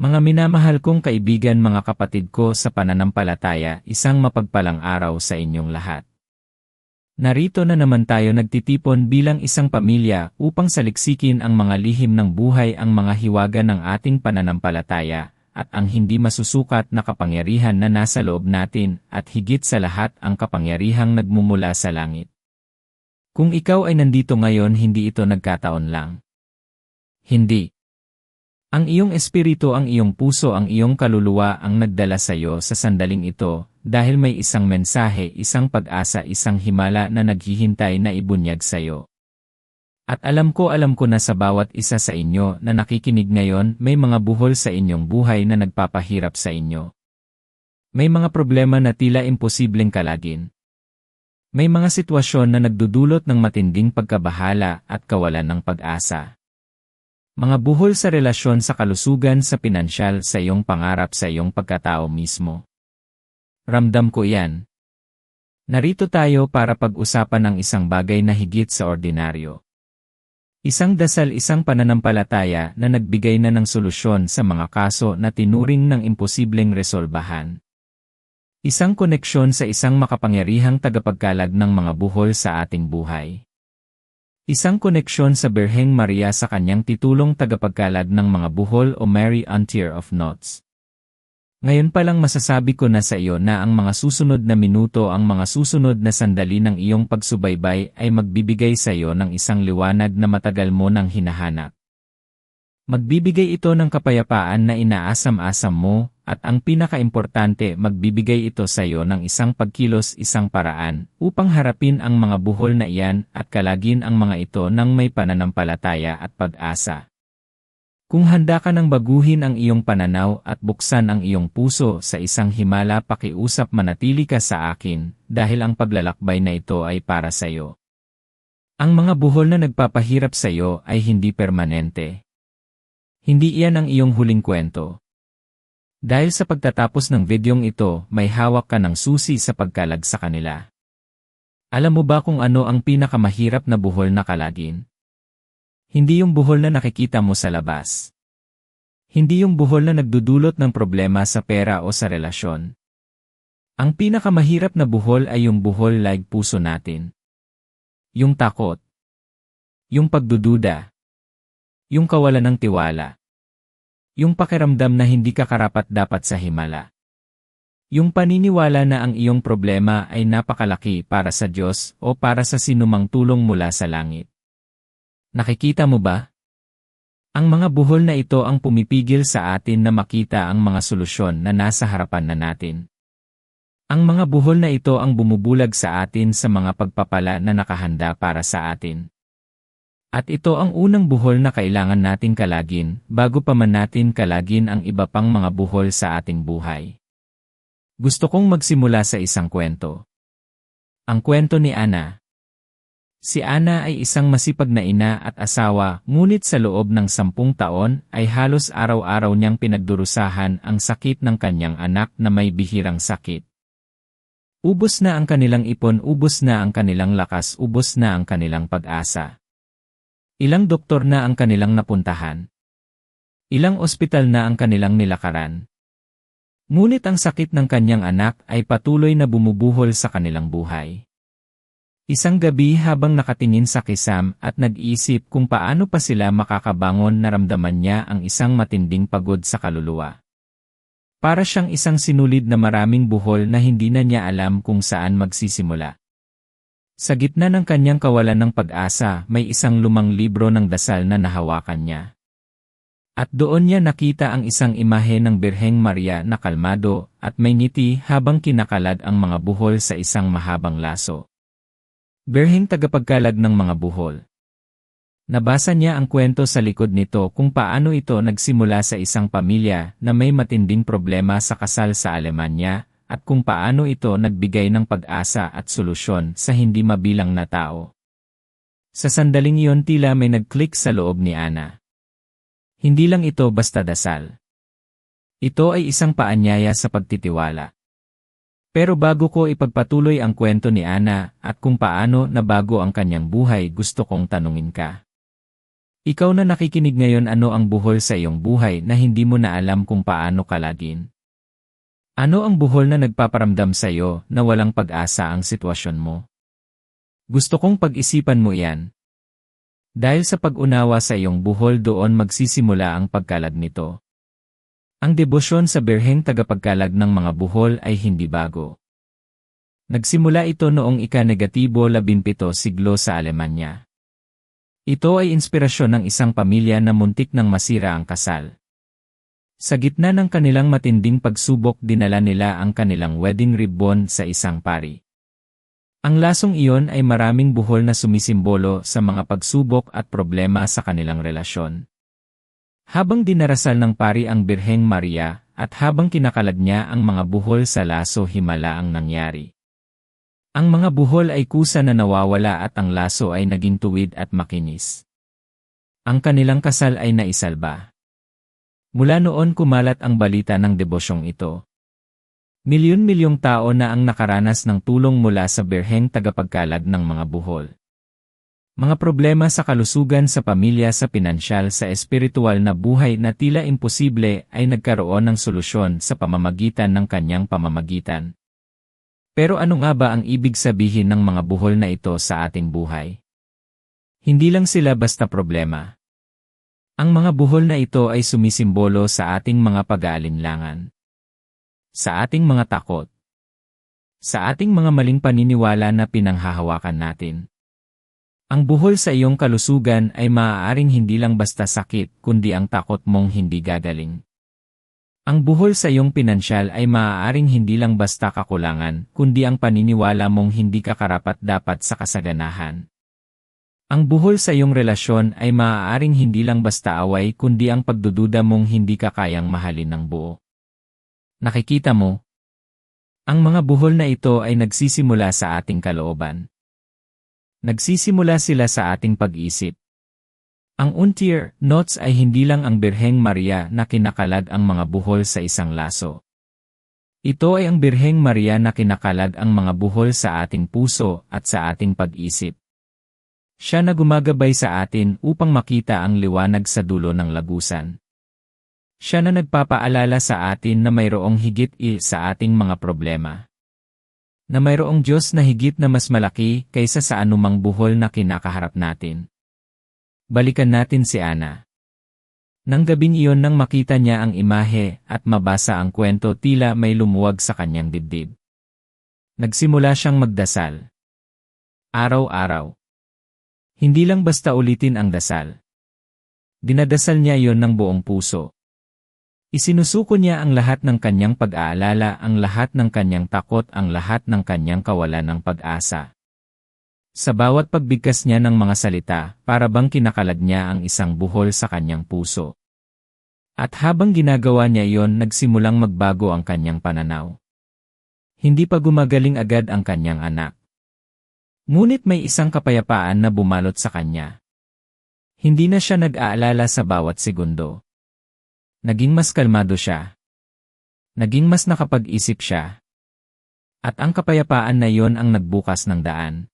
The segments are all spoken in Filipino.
Mga minamahal kong kaibigan mga kapatid ko sa pananampalataya, isang mapagpalang araw sa inyong lahat. Narito na naman tayo nagtitipon bilang isang pamilya upang saliksikin ang mga lihim ng buhay ang mga hiwaga ng ating pananampalataya at ang hindi masusukat na kapangyarihan na nasa loob natin at higit sa lahat ang kapangyarihang nagmumula sa langit. Kung ikaw ay nandito ngayon hindi ito nagkataon lang. Hindi. Ang iyong espiritu ang iyong puso ang iyong kaluluwa ang nagdala sa iyo sa sandaling ito, dahil may isang mensahe, isang pag-asa, isang himala na naghihintay na ibunyag sa iyo. At alam ko alam ko na sa bawat isa sa inyo na nakikinig ngayon may mga buhol sa inyong buhay na nagpapahirap sa inyo. May mga problema na tila imposibleng kalagin. May mga sitwasyon na nagdudulot ng matinding pagkabahala at kawalan ng pag-asa. Mga buhol sa relasyon sa kalusugan sa pinansyal sa iyong pangarap sa iyong pagkatao mismo. Ramdam ko yan. Narito tayo para pag-usapan ang isang bagay na higit sa ordinaryo. Isang dasal isang pananampalataya na nagbigay na ng solusyon sa mga kaso na tinuring ng imposibleng resolbahan. Isang koneksyon sa isang makapangyarihang tagapagkalag ng mga buhol sa ating buhay. Isang koneksyon sa Berheng Maria sa kanyang titulong tagapagkalag ng mga buhol o Mary Untier of Knots. Ngayon pa lang masasabi ko na sa iyo na ang mga susunod na minuto ang mga susunod na sandali ng iyong pagsubaybay ay magbibigay sa iyo ng isang liwanag na matagal mo nang hinahanap. Magbibigay ito ng kapayapaan na inaasam-asam mo, at ang pinakaimportante magbibigay ito sa iyo ng isang pagkilos isang paraan, upang harapin ang mga buhol na iyan at kalagin ang mga ito ng may pananampalataya at pag-asa. Kung handa ka ng baguhin ang iyong pananaw at buksan ang iyong puso sa isang himala pakiusap manatili ka sa akin, dahil ang paglalakbay na ito ay para sa iyo. Ang mga buhol na nagpapahirap sa iyo ay hindi permanente. Hindi iyan ang iyong huling kwento. Dahil sa pagtatapos ng videong ito, may hawak ka ng susi sa pagkalag sa kanila. Alam mo ba kung ano ang pinakamahirap na buhol na kalagin? Hindi yung buhol na nakikita mo sa labas. Hindi yung buhol na nagdudulot ng problema sa pera o sa relasyon. Ang pinakamahirap na buhol ay yung buhol like puso natin. Yung takot. Yung pagdududa. Yung kawalan ng tiwala. Yung pakiramdam na hindi ka karapat dapat sa himala. Yung paniniwala na ang iyong problema ay napakalaki para sa Diyos o para sa sinumang tulong mula sa langit. Nakikita mo ba? Ang mga buhol na ito ang pumipigil sa atin na makita ang mga solusyon na nasa harapan na natin. Ang mga buhol na ito ang bumubulag sa atin sa mga pagpapala na nakahanda para sa atin. At ito ang unang buhol na kailangan nating kalagin bago pa man natin kalagin ang iba pang mga buhol sa ating buhay. Gusto kong magsimula sa isang kwento. Ang kwento ni Ana. Si Ana ay isang masipag na ina at asawa, ngunit sa loob ng sampung taon ay halos araw-araw niyang pinagdurusahan ang sakit ng kanyang anak na may bihirang sakit. Ubos na ang kanilang ipon, ubos na ang kanilang lakas, ubos na ang kanilang pag-asa. Ilang doktor na ang kanilang napuntahan. Ilang ospital na ang kanilang nilakaran. Ngunit ang sakit ng kanyang anak ay patuloy na bumubuhol sa kanilang buhay. Isang gabi habang nakatingin sa kisam at nag-isip kung paano pa sila makakabangon naramdaman niya ang isang matinding pagod sa kaluluwa. Para siyang isang sinulid na maraming buhol na hindi na niya alam kung saan magsisimula. Sa gitna ng kanyang kawalan ng pag-asa, may isang lumang libro ng dasal na nahawakan niya. At doon niya nakita ang isang imahe ng Birheng Maria na kalmado at may ngiti habang kinakalad ang mga buhol sa isang mahabang laso. Birheng tagapagkalag ng mga buhol. Nabasa niya ang kwento sa likod nito kung paano ito nagsimula sa isang pamilya na may matinding problema sa kasal sa Alemanya at kung paano ito nagbigay ng pag-asa at solusyon sa hindi mabilang na tao. Sa sandaling iyon tila may nag-click sa loob ni Ana. Hindi lang ito basta dasal. Ito ay isang paanyaya sa pagtitiwala. Pero bago ko ipagpatuloy ang kwento ni Ana at kung paano nabago ang kanyang buhay gusto kong tanungin ka. Ikaw na nakikinig ngayon ano ang buhol sa iyong buhay na hindi mo na alam kung paano kalagin. Ano ang buhol na nagpaparamdam sa iyo na walang pag-asa ang sitwasyon mo? Gusto kong pag-isipan mo yan. Dahil sa pag-unawa sa iyong buhol doon magsisimula ang pagkalag nito. Ang debosyon sa Birheng tagapagkalag ng mga buhol ay hindi bago. Nagsimula ito noong ika-negatibo 17 siglo sa Alemanya. Ito ay inspirasyon ng isang pamilya na muntik nang masira ang kasal. Sa gitna ng kanilang matinding pagsubok dinala nila ang kanilang wedding ribbon sa isang pari. Ang lasong iyon ay maraming buhol na sumisimbolo sa mga pagsubok at problema sa kanilang relasyon. Habang dinarasal ng pari ang Birheng Maria, at habang kinakalag niya ang mga buhol sa laso himala ang nangyari. Ang mga buhol ay kusa na nawawala at ang laso ay naging tuwid at makinis. Ang kanilang kasal ay naisalba. Mula noon kumalat ang balita ng debosyong ito. Milyon-milyong tao na ang nakaranas ng tulong mula sa berheng tagapagkalag ng mga buhol. Mga problema sa kalusugan sa pamilya sa pinansyal sa espiritual na buhay na tila imposible ay nagkaroon ng solusyon sa pamamagitan ng kanyang pamamagitan. Pero ano nga ba ang ibig sabihin ng mga buhol na ito sa ating buhay? Hindi lang sila basta problema. Ang mga buhol na ito ay sumisimbolo sa ating mga pag-aalinlangan. Sa ating mga takot. Sa ating mga maling paniniwala na pinanghahawakan natin. Ang buhol sa iyong kalusugan ay maaaring hindi lang basta sakit kundi ang takot mong hindi gagaling. Ang buhol sa iyong pinansyal ay maaaring hindi lang basta kakulangan, kundi ang paniniwala mong hindi ka karapat-dapat sa kasaganahan. Ang buhol sa iyong relasyon ay maaaring hindi lang basta away kundi ang pagdududa mong hindi ka kayang mahalin ng buo. Nakikita mo? Ang mga buhol na ito ay nagsisimula sa ating kalooban. Nagsisimula sila sa ating pag-isip. Ang untier notes ay hindi lang ang Birheng Maria na kinakalag ang mga buhol sa isang laso. Ito ay ang Birheng Maria na kinakalag ang mga buhol sa ating puso at sa ating pag-isip. Siya na gumagabay sa atin upang makita ang liwanag sa dulo ng lagusan. Siya na nagpapaalala sa atin na mayroong higit i sa ating mga problema. Na mayroong Diyos na higit na mas malaki kaysa sa anumang buhol na kinakaharap natin. Balikan natin si Ana. Nang gabing iyon nang makita niya ang imahe at mabasa ang kwento tila may lumuwag sa kanyang dibdib. Nagsimula siyang magdasal. Araw-araw. Hindi lang basta ulitin ang dasal. Dinadasal niya iyon ng buong puso. Isinusuko niya ang lahat ng kanyang pag-aalala, ang lahat ng kanyang takot, ang lahat ng kanyang kawalan ng pag-asa. Sa bawat pagbigkas niya ng mga salita, para bang kinakalag niya ang isang buhol sa kanyang puso. At habang ginagawa niya iyon nagsimulang magbago ang kanyang pananaw. Hindi pa gumagaling agad ang kanyang anak. Ngunit may isang kapayapaan na bumalot sa kanya. Hindi na siya nag-aalala sa bawat segundo. Naging mas kalmado siya. Naging mas nakapag-isip siya. At ang kapayapaan na iyon ang nagbukas ng daan.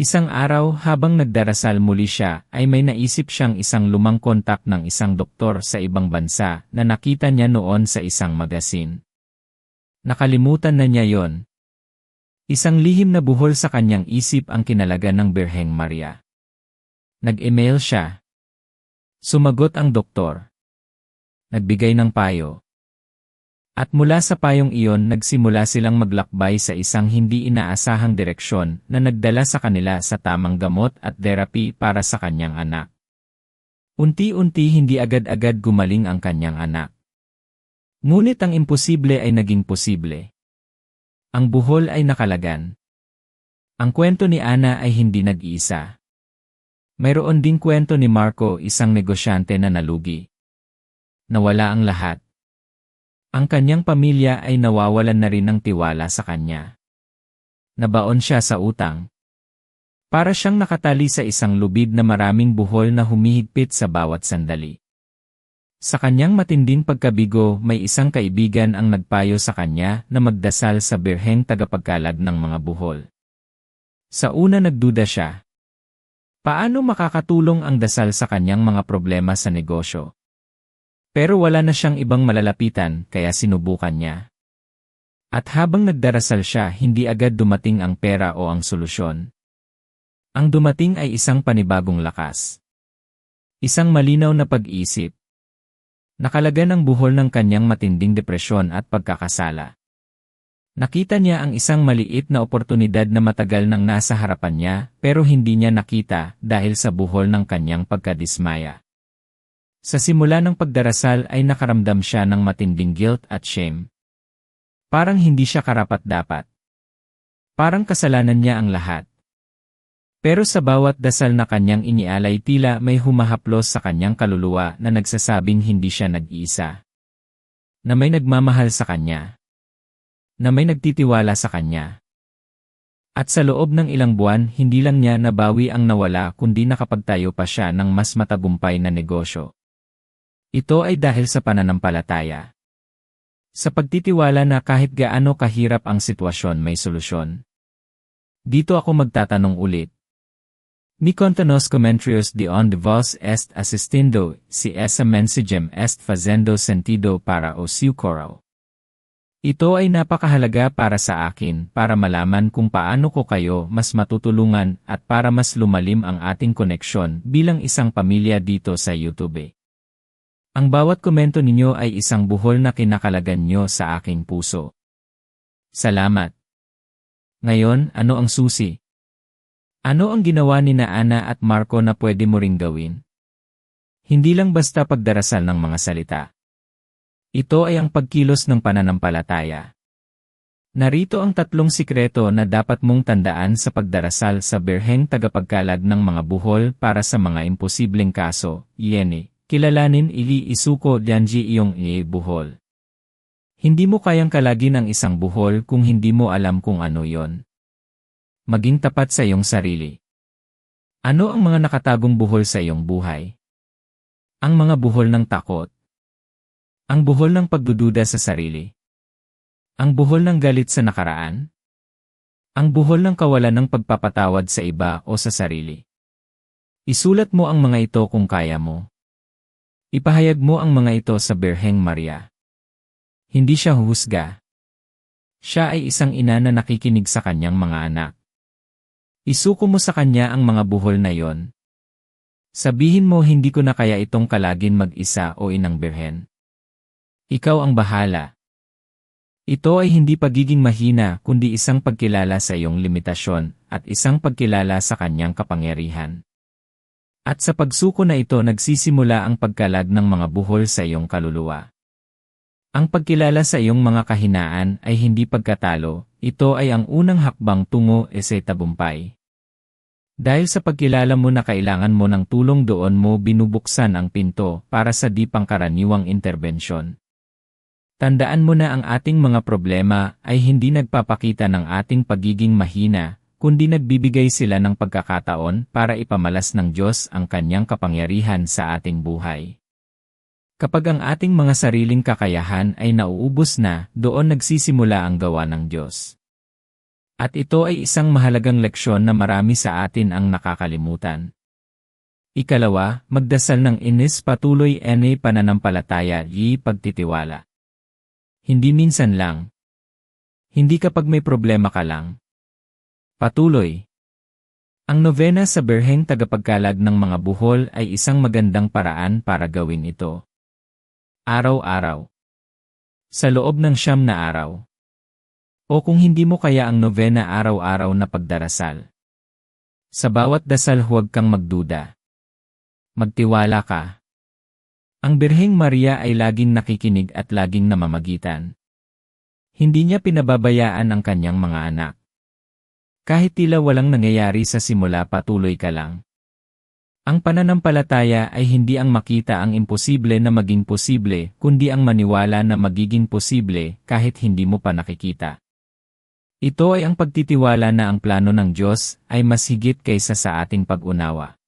Isang araw habang nagdarasal muli siya ay may naisip siyang isang lumang kontak ng isang doktor sa ibang bansa na nakita niya noon sa isang magasin. Nakalimutan na niya yon. Isang lihim na buhol sa kanyang isip ang kinalaga ng Birheng Maria. Nag-email siya. Sumagot ang doktor. Nagbigay ng payo. At mula sa payong iyon nagsimula silang maglakbay sa isang hindi inaasahang direksyon na nagdala sa kanila sa tamang gamot at therapy para sa kanyang anak. Unti-unti hindi agad-agad gumaling ang kanyang anak. Ngunit ang imposible ay naging posible. Ang buhol ay nakalagan. Ang kwento ni Ana ay hindi nag-iisa. Mayroon ding kwento ni Marco isang negosyante na nalugi. Nawala ang lahat. Ang kanyang pamilya ay nawawalan na rin ng tiwala sa kanya. Nabaon siya sa utang. Para siyang nakatali sa isang lubid na maraming buhol na humihigpit sa bawat sandali. Sa kanyang matinding pagkabigo, may isang kaibigan ang nagpayo sa kanya na magdasal sa birheng tagapagkalag ng mga buhol. Sa una nagduda siya. Paano makakatulong ang dasal sa kanyang mga problema sa negosyo? Pero wala na siyang ibang malalapitan kaya sinubukan niya. At habang nagdarasal siya hindi agad dumating ang pera o ang solusyon. Ang dumating ay isang panibagong lakas. Isang malinaw na pag-isip. Nakalagan ang buhol ng kanyang matinding depresyon at pagkakasala. Nakita niya ang isang maliit na oportunidad na matagal nang nasa harapan niya pero hindi niya nakita dahil sa buhol ng kanyang pagkadismaya. Sa simula ng pagdarasal ay nakaramdam siya ng matinding guilt at shame. Parang hindi siya karapat-dapat. Parang kasalanan niya ang lahat. Pero sa bawat dasal na kanyang inialay tila may humahaplos sa kanyang kaluluwa na nagsasabing hindi siya nag-iisa. Na may nagmamahal sa kanya. Na may nagtitiwala sa kanya. At sa loob ng ilang buwan, hindi lang niya nabawi ang nawala kundi nakapagtayo pa siya ng mas matagumpay na negosyo. Ito ay dahil sa pananampalataya. Sa pagtitiwala na kahit gaano kahirap ang sitwasyon may solusyon. Dito ako magtatanong ulit. Mi contanos comentarios de on de vos est assistindo, si esa mensagem est fazendo sentido para o siu coral. Ito ay napakahalaga para sa akin para malaman kung paano ko kayo mas matutulungan at para mas lumalim ang ating koneksyon bilang isang pamilya dito sa YouTube. Ang bawat komento ninyo ay isang buhol na kinakalagan nyo sa aking puso. Salamat. Ngayon, ano ang susi? Ano ang ginawa ni na Ana at Marco na pwede mo ring gawin? Hindi lang basta pagdarasal ng mga salita. Ito ay ang pagkilos ng pananampalataya. Narito ang tatlong sikreto na dapat mong tandaan sa pagdarasal sa berheng tagapagkalag ng mga buhol para sa mga imposibleng kaso, Yeni. Kilalanin ili isuko dianji iyong ie buhol. Hindi mo kayang kalagin ang isang buhol kung hindi mo alam kung ano yon maging tapat sa iyong sarili. Ano ang mga nakatagong buhol sa iyong buhay? Ang mga buhol ng takot. Ang buhol ng pagdududa sa sarili. Ang buhol ng galit sa nakaraan. Ang buhol ng kawalan ng pagpapatawad sa iba o sa sarili. Isulat mo ang mga ito kung kaya mo. Ipahayag mo ang mga ito sa Berheng Maria. Hindi siya husga. Siya ay isang ina na nakikinig sa kanyang mga anak. Isuko mo sa kanya ang mga buhol na yon. Sabihin mo hindi ko na kaya itong kalagin mag-isa o inang birhen. Ikaw ang bahala. Ito ay hindi pagiging mahina kundi isang pagkilala sa iyong limitasyon at isang pagkilala sa kanyang kapangyarihan. At sa pagsuko na ito nagsisimula ang pagkalag ng mga buhol sa iyong kaluluwa. Ang pagkilala sa iyong mga kahinaan ay hindi pagkatalo, ito ay ang unang hakbang tungo e sa tabumpay. Dahil sa pagkilala mo na kailangan mo ng tulong doon mo binubuksan ang pinto para sa di pangkaraniwang interbensyon. Tandaan mo na ang ating mga problema ay hindi nagpapakita ng ating pagiging mahina, kundi nagbibigay sila ng pagkakataon para ipamalas ng Diyos ang kanyang kapangyarihan sa ating buhay. Kapag ang ating mga sariling kakayahan ay nauubos na, doon nagsisimula ang gawa ng Diyos. At ito ay isang mahalagang leksyon na marami sa atin ang nakakalimutan. Ikalawa, magdasal ng inis patuloy ene pananampalataya yi pagtitiwala. Hindi minsan lang. Hindi kapag may problema ka lang. Patuloy. Ang novena sa Berheng tagapagkalag ng mga buhol ay isang magandang paraan para gawin ito. Araw-araw. Sa loob ng siyam na araw. O kung hindi mo kaya ang novena araw-araw na pagdarasal. Sa bawat dasal huwag kang magduda. Magtiwala ka. Ang Birheng Maria ay laging nakikinig at laging namamagitan. Hindi niya pinababayaan ang kanyang mga anak. Kahit tila walang nangyayari sa simula patuloy ka lang. Ang pananampalataya ay hindi ang makita ang imposible na maging posible, kundi ang maniwala na magiging posible kahit hindi mo pa nakikita. Ito ay ang pagtitiwala na ang plano ng Diyos ay mas higit kaysa sa ating pag-unawa.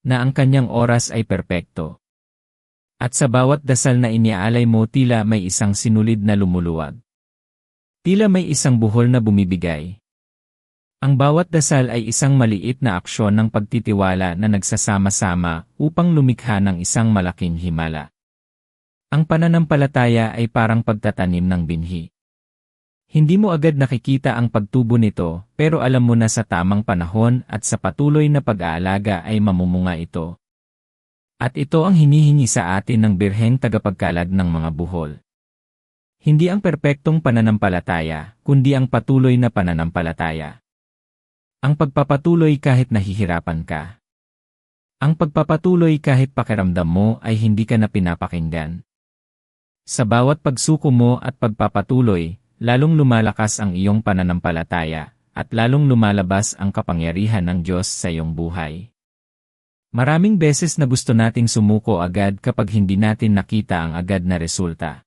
Na ang kanyang oras ay perpekto. At sa bawat dasal na iniaalay mo tila may isang sinulid na lumuluwag. Tila may isang buhol na bumibigay. Ang bawat dasal ay isang maliit na aksyon ng pagtitiwala na nagsasama-sama upang lumikha ng isang malaking himala. Ang pananampalataya ay parang pagtatanim ng binhi. Hindi mo agad nakikita ang pagtubo nito, pero alam mo na sa tamang panahon at sa patuloy na pag-aalaga ay mamumunga ito. At ito ang hinihingi sa atin ng birheng tagapagkalag ng mga buhol. Hindi ang perpektong pananampalataya, kundi ang patuloy na pananampalataya. Ang pagpapatuloy kahit nahihirapan ka. Ang pagpapatuloy kahit pakiramdam mo ay hindi ka na pinapakinggan. Sa bawat pagsuko mo at pagpapatuloy, lalong lumalakas ang iyong pananampalataya, at lalong lumalabas ang kapangyarihan ng Diyos sa iyong buhay. Maraming beses na gusto nating sumuko agad kapag hindi natin nakita ang agad na resulta.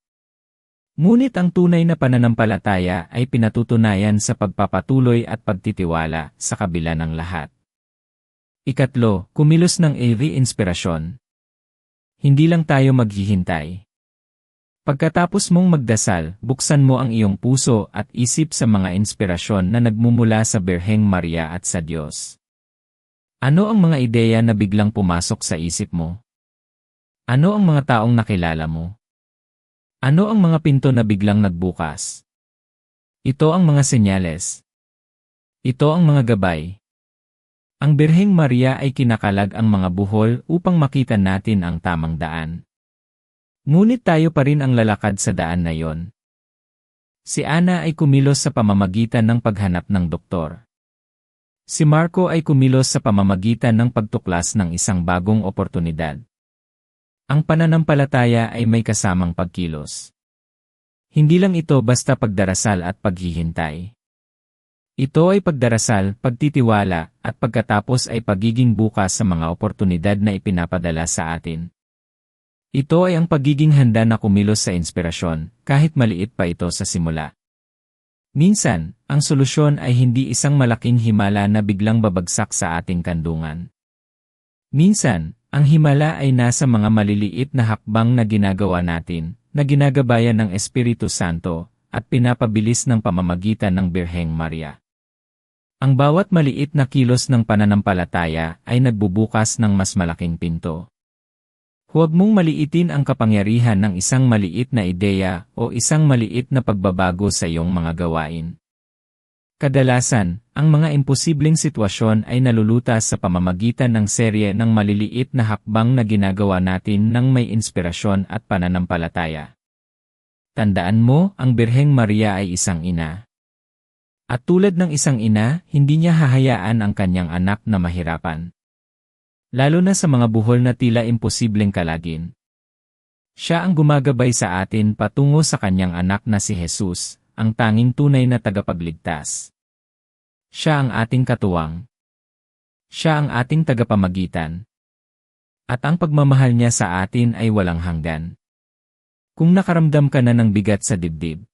Ngunit ang tunay na pananampalataya ay pinatutunayan sa pagpapatuloy at pagtitiwala sa kabila ng lahat. Ikatlo, kumilos ng AV inspirasyon. Hindi lang tayo maghihintay. Pagkatapos mong magdasal, buksan mo ang iyong puso at isip sa mga inspirasyon na nagmumula sa Birheng Maria at sa Diyos. Ano ang mga ideya na biglang pumasok sa isip mo? Ano ang mga taong nakilala mo? Ano ang mga pinto na biglang nagbukas? Ito ang mga senyales. Ito ang mga gabay. Ang Birheng Maria ay kinakalag ang mga buhol upang makita natin ang tamang daan. Ngunit tayo pa rin ang lalakad sa daan na yon. Si Ana ay kumilos sa pamamagitan ng paghanap ng doktor. Si Marco ay kumilos sa pamamagitan ng pagtuklas ng isang bagong oportunidad. Ang pananampalataya ay may kasamang pagkilos. Hindi lang ito basta pagdarasal at paghihintay. Ito ay pagdarasal, pagtitiwala, at pagkatapos ay pagiging bukas sa mga oportunidad na ipinapadala sa atin. Ito ay ang pagiging handa na kumilos sa inspirasyon, kahit maliit pa ito sa simula. Minsan, ang solusyon ay hindi isang malaking himala na biglang babagsak sa ating kandungan. Minsan, ang himala ay nasa mga maliliit na hakbang na ginagawa natin, na ginagabayan ng Espiritu Santo, at pinapabilis ng pamamagitan ng Birheng Maria. Ang bawat maliit na kilos ng pananampalataya ay nagbubukas ng mas malaking pinto. Huwag mong maliitin ang kapangyarihan ng isang maliit na ideya o isang maliit na pagbabago sa iyong mga gawain. Kadalasan, ang mga imposibleng sitwasyon ay nalulutas sa pamamagitan ng serye ng maliliit na hakbang na ginagawa natin ng may inspirasyon at pananampalataya. Tandaan mo, ang Birheng Maria ay isang ina. At tulad ng isang ina, hindi niya hahayaan ang kanyang anak na mahirapan. Lalo na sa mga buhol na tila imposibleng kalagin. Siya ang gumagabay sa atin patungo sa kanyang anak na si Jesus, ang tanging tunay na tagapagligtas. Siya ang ating katuwang. Siya ang ating tagapamagitan. At ang pagmamahal niya sa atin ay walang hanggan. Kung nakaramdam ka na ng bigat sa dibdib.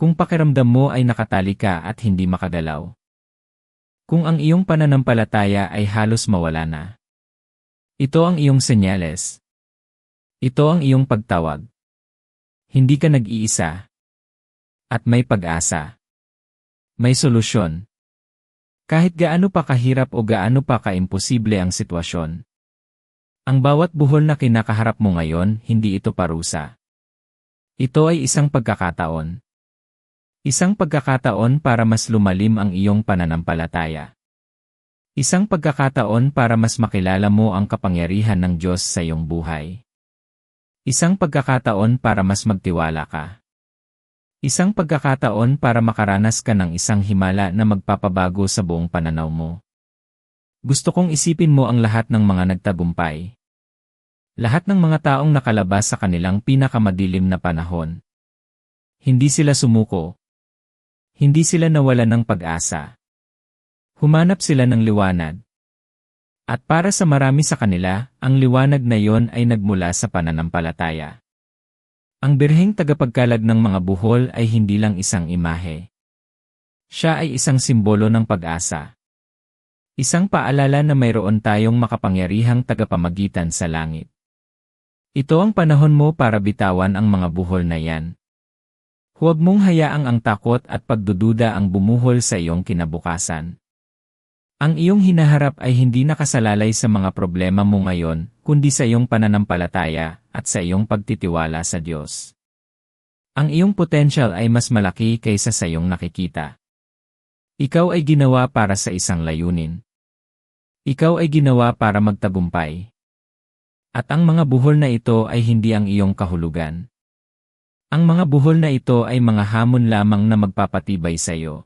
Kung pakiramdam mo ay nakatali ka at hindi makagalaw. Kung ang iyong pananampalataya ay halos mawala na. Ito ang iyong senyales. Ito ang iyong pagtawag. Hindi ka nag-iisa. At may pag-asa. May solusyon. Kahit gaano pa kahirap o gaano pa kaimposible ang sitwasyon. Ang bawat buhol na kinakaharap mo ngayon, hindi ito parusa. Ito ay isang pagkakataon. Isang pagkakataon para mas lumalim ang iyong pananampalataya. Isang pagkakataon para mas makilala mo ang kapangyarihan ng Diyos sa iyong buhay. Isang pagkakataon para mas magtiwala ka. Isang pagkakataon para makaranas ka ng isang himala na magpapabago sa buong pananaw mo. Gusto kong isipin mo ang lahat ng mga nagtagumpay. Lahat ng mga taong nakalabas sa kanilang pinakamadilim na panahon. Hindi sila sumuko. Hindi sila nawalan ng pag-asa. Humanap sila ng liwanag. At para sa marami sa kanila, ang liwanag na yon ay nagmula sa pananampalataya. Ang birheng tagapagkalag ng mga buhol ay hindi lang isang imahe. Siya ay isang simbolo ng pag-asa. Isang paalala na mayroon tayong makapangyarihang tagapamagitan sa langit. Ito ang panahon mo para bitawan ang mga buhol na yan. Huwag mong hayaang ang takot at pagdududa ang bumuhol sa iyong kinabukasan. Ang iyong hinaharap ay hindi nakasalalay sa mga problema mo ngayon, kundi sa iyong pananampalataya at sa iyong pagtitiwala sa Diyos. Ang iyong potential ay mas malaki kaysa sa iyong nakikita. Ikaw ay ginawa para sa isang layunin. Ikaw ay ginawa para magtagumpay. At ang mga buhol na ito ay hindi ang iyong kahulugan. Ang mga buhol na ito ay mga hamon lamang na magpapatibay sa iyo.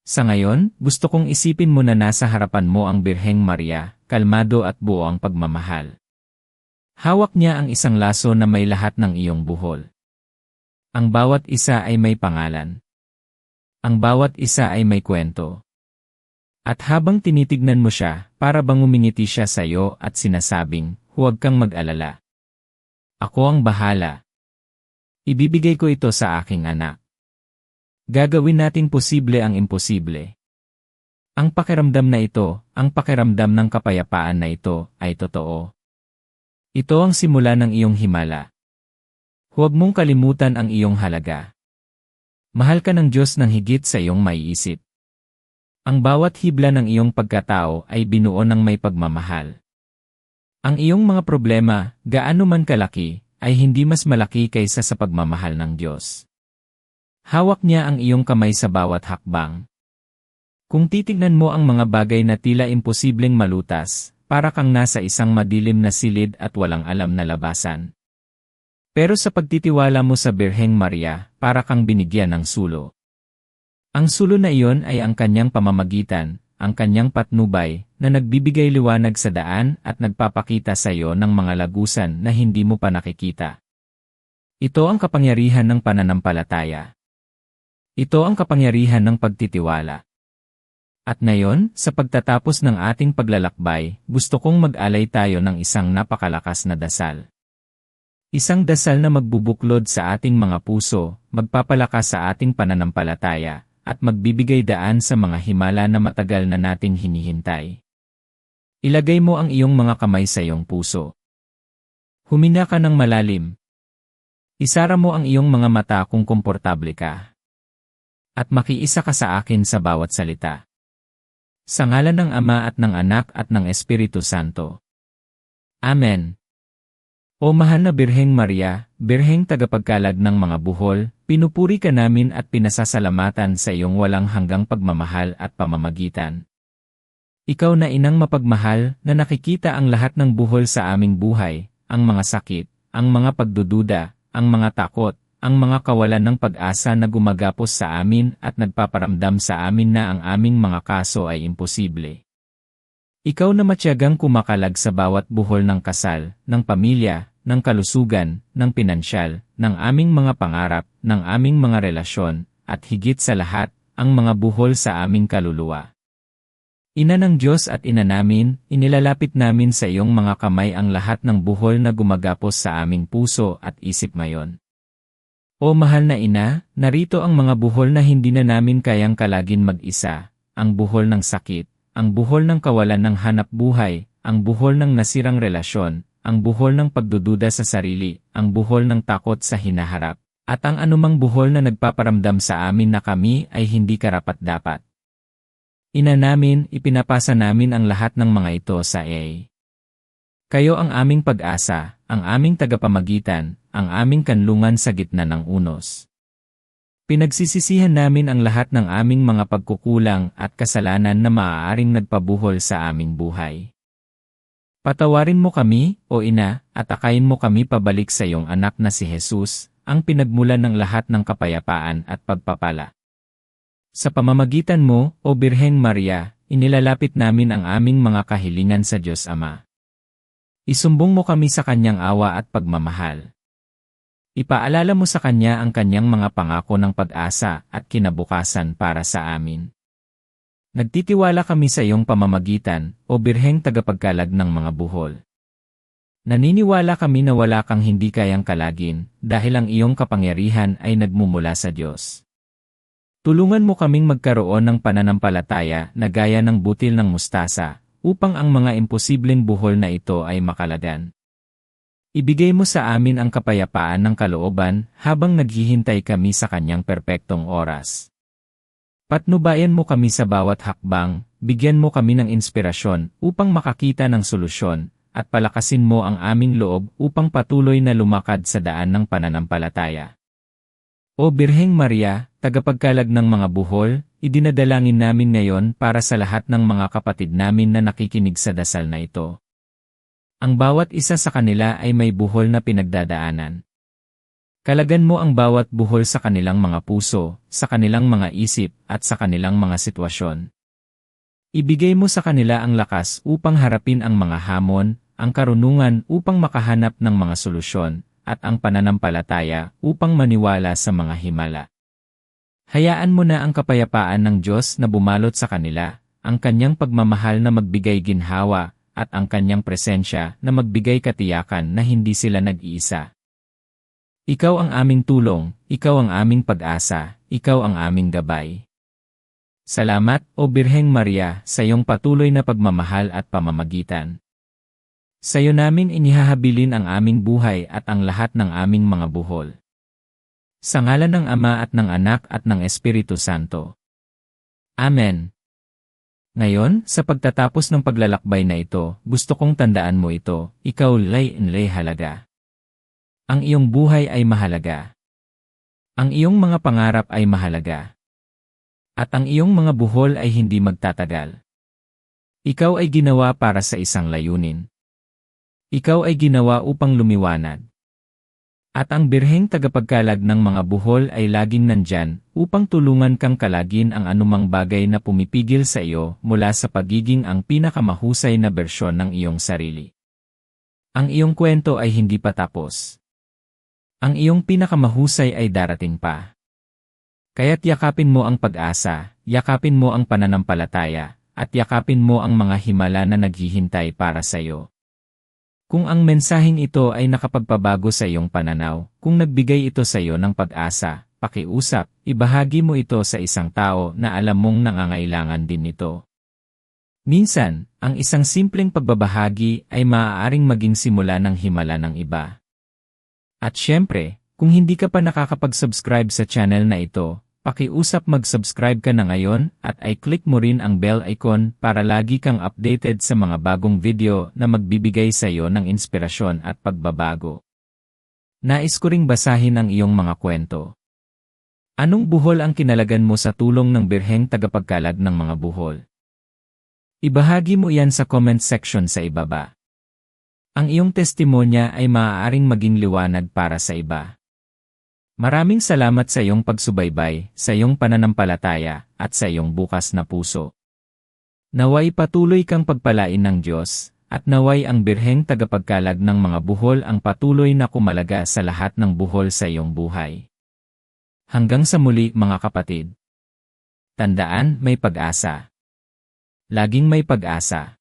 Sa ngayon, gusto kong isipin mo na nasa harapan mo ang Birheng Maria, kalmado at buo ang pagmamahal. Hawak niya ang isang laso na may lahat ng iyong buhol. Ang bawat isa ay may pangalan. Ang bawat isa ay may kwento. At habang tinitignan mo siya, para bang umingiti siya sa iyo at sinasabing, huwag kang mag-alala. Ako ang bahala. Ibibigay ko ito sa aking anak. Gagawin nating posible ang imposible. Ang pakiramdam na ito, ang pakiramdam ng kapayapaan na ito, ay totoo. Ito ang simula ng iyong himala. Huwag mong kalimutan ang iyong halaga. Mahal ka ng Diyos ng higit sa iyong maiisip. Ang bawat hibla ng iyong pagkatao ay binuo ng may pagmamahal. Ang iyong mga problema, gaano man kalaki, ay hindi mas malaki kaysa sa pagmamahal ng Diyos. Hawak niya ang iyong kamay sa bawat hakbang. Kung titignan mo ang mga bagay na tila imposibleng malutas, para kang nasa isang madilim na silid at walang alam na labasan. Pero sa pagtitiwala mo sa Birheng Maria, para kang binigyan ng sulo. Ang sulo na iyon ay ang kanyang pamamagitan, ang kanyang patnubay, na nagbibigay liwanag sa daan at nagpapakita sa iyo ng mga lagusan na hindi mo pa nakikita. Ito ang kapangyarihan ng pananampalataya. Ito ang kapangyarihan ng pagtitiwala. At ngayon, sa pagtatapos ng ating paglalakbay, gusto kong mag-alay tayo ng isang napakalakas na dasal. Isang dasal na magbubuklod sa ating mga puso, magpapalakas sa ating pananampalataya, at magbibigay daan sa mga himala na matagal na nating hinihintay. Ilagay mo ang iyong mga kamay sa iyong puso. Humina ka ng malalim. Isara mo ang iyong mga mata kung komportable ka. At makiisa ka sa akin sa bawat salita. Sa ngalan ng Ama at ng Anak at ng Espiritu Santo. Amen. O mahal na Birheng Maria, Birheng tagapagkalag ng mga buhol, pinupuri ka namin at pinasasalamatan sa iyong walang hanggang pagmamahal at pamamagitan. Ikaw na inang mapagmahal na nakikita ang lahat ng buhol sa aming buhay, ang mga sakit, ang mga pagdududa, ang mga takot, ang mga kawalan ng pag-asa na gumagapos sa amin at nagpaparamdam sa amin na ang aming mga kaso ay imposible. Ikaw na matyagang kumakalag sa bawat buhol ng kasal, ng pamilya, ng kalusugan, ng pinansyal, ng aming mga pangarap, ng aming mga relasyon, at higit sa lahat, ang mga buhol sa aming kaluluwa. Ina ng Diyos at ina namin, inilalapit namin sa iyong mga kamay ang lahat ng buhol na gumagapos sa aming puso at isip ngayon. O mahal na ina, narito ang mga buhol na hindi na namin kayang kalagin mag-isa, ang buhol ng sakit, ang buhol ng kawalan ng hanap buhay, ang buhol ng nasirang relasyon, ang buhol ng pagdududa sa sarili, ang buhol ng takot sa hinaharap, at ang anumang buhol na nagpaparamdam sa amin na kami ay hindi karapat-dapat. Ina namin, ipinapasa namin ang lahat ng mga ito sa A. Kayo ang aming pag-asa, ang aming tagapamagitan, ang aming kanlungan sa gitna ng unos. Pinagsisisihan namin ang lahat ng aming mga pagkukulang at kasalanan na maaaring nagpabuhol sa aming buhay. Patawarin mo kami, o ina, at akayin mo kami pabalik sa iyong anak na si Jesus, ang pinagmulan ng lahat ng kapayapaan at pagpapala. Sa pamamagitan mo, o Birheng Maria, inilalapit namin ang aming mga kahilingan sa Diyos Ama. Isumbong mo kami sa Kanyang awa at pagmamahal. Ipaalala mo sa Kanya ang Kanyang mga pangako ng pag-asa at kinabukasan para sa amin. Nagtitiwala kami sa iyong pamamagitan, o birheng tagapagkalag ng mga buhol. Naniniwala kami na wala kang hindi kayang kalagin, dahil ang iyong kapangyarihan ay nagmumula sa Diyos. Tulungan mo kaming magkaroon ng pananampalataya na gaya ng butil ng mustasa, upang ang mga imposibleng buhol na ito ay makalagan. Ibigay mo sa amin ang kapayapaan ng kalooban habang naghihintay kami sa kanyang perpektong oras. Patnubayan mo kami sa bawat hakbang, bigyan mo kami ng inspirasyon upang makakita ng solusyon, at palakasin mo ang aming loob upang patuloy na lumakad sa daan ng pananampalataya. O Birheng Maria, tagapagkalag ng mga buhol, idinadalangin namin ngayon para sa lahat ng mga kapatid namin na nakikinig sa dasal na ito. Ang bawat isa sa kanila ay may buhol na pinagdadaanan. Kalagan mo ang bawat buhol sa kanilang mga puso, sa kanilang mga isip, at sa kanilang mga sitwasyon. Ibigay mo sa kanila ang lakas upang harapin ang mga hamon, ang karunungan upang makahanap ng mga solusyon, at ang pananampalataya upang maniwala sa mga himala. Hayaan mo na ang kapayapaan ng Diyos na bumalot sa kanila, ang kanyang pagmamahal na magbigay ginhawa, at ang kanyang presensya na magbigay katiyakan na hindi sila nag-iisa. Ikaw ang aming tulong, ikaw ang aming pag-asa, ikaw ang aming gabay. Salamat, O Birheng Maria, sa iyong patuloy na pagmamahal at pamamagitan. Sa iyo namin inihahabilin ang aming buhay at ang lahat ng aming mga buhol. Sa ngalan ng Ama at ng Anak at ng Espiritu Santo. Amen. Ngayon, sa pagtatapos ng paglalakbay na ito, gusto kong tandaan mo ito, ikaw lay lay halaga. Ang iyong buhay ay mahalaga. Ang iyong mga pangarap ay mahalaga. At ang iyong mga buhol ay hindi magtatagal. Ikaw ay ginawa para sa isang layunin. Ikaw ay ginawa upang lumiwanag. At ang birheng tagapagkalag ng mga buhol ay laging nandyan upang tulungan kang kalagin ang anumang bagay na pumipigil sa iyo mula sa pagiging ang pinakamahusay na bersyon ng iyong sarili. Ang iyong kwento ay hindi pa tapos. Ang iyong pinakamahusay ay darating pa. Kaya't yakapin mo ang pag-asa, yakapin mo ang pananampalataya, at yakapin mo ang mga himala na naghihintay para sa iyo. Kung ang mensaheng ito ay nakapagpabago sa iyong pananaw, kung nagbigay ito sa iyo ng pag-asa, pakiusap, ibahagi mo ito sa isang tao na alam mong nangangailangan din nito. Minsan, ang isang simpleng pagbabahagi ay maaaring maging simula ng himala ng iba. At syempre, kung hindi ka pa nakakapag-subscribe sa channel na ito, Pakiusap mag-subscribe ka na ngayon at i-click mo rin ang bell icon para lagi kang updated sa mga bagong video na magbibigay sa iyo ng inspirasyon at pagbabago. Nais ko ring basahin ang iyong mga kwento. Anong buhol ang kinalagan mo sa tulong ng birheng tagapagkalag ng mga buhol? Ibahagi mo yan sa comment section sa ibaba. Ang iyong testimonya ay maaaring maging liwanag para sa iba. Maraming salamat sa iyong pagsubaybay, sa iyong pananampalataya, at sa iyong bukas na puso. Naway patuloy kang pagpalain ng Diyos, at naway ang birheng tagapagkalag ng mga buhol ang patuloy na kumalaga sa lahat ng buhol sa iyong buhay. Hanggang sa muli mga kapatid. Tandaan, may pag-asa. Laging may pag-asa.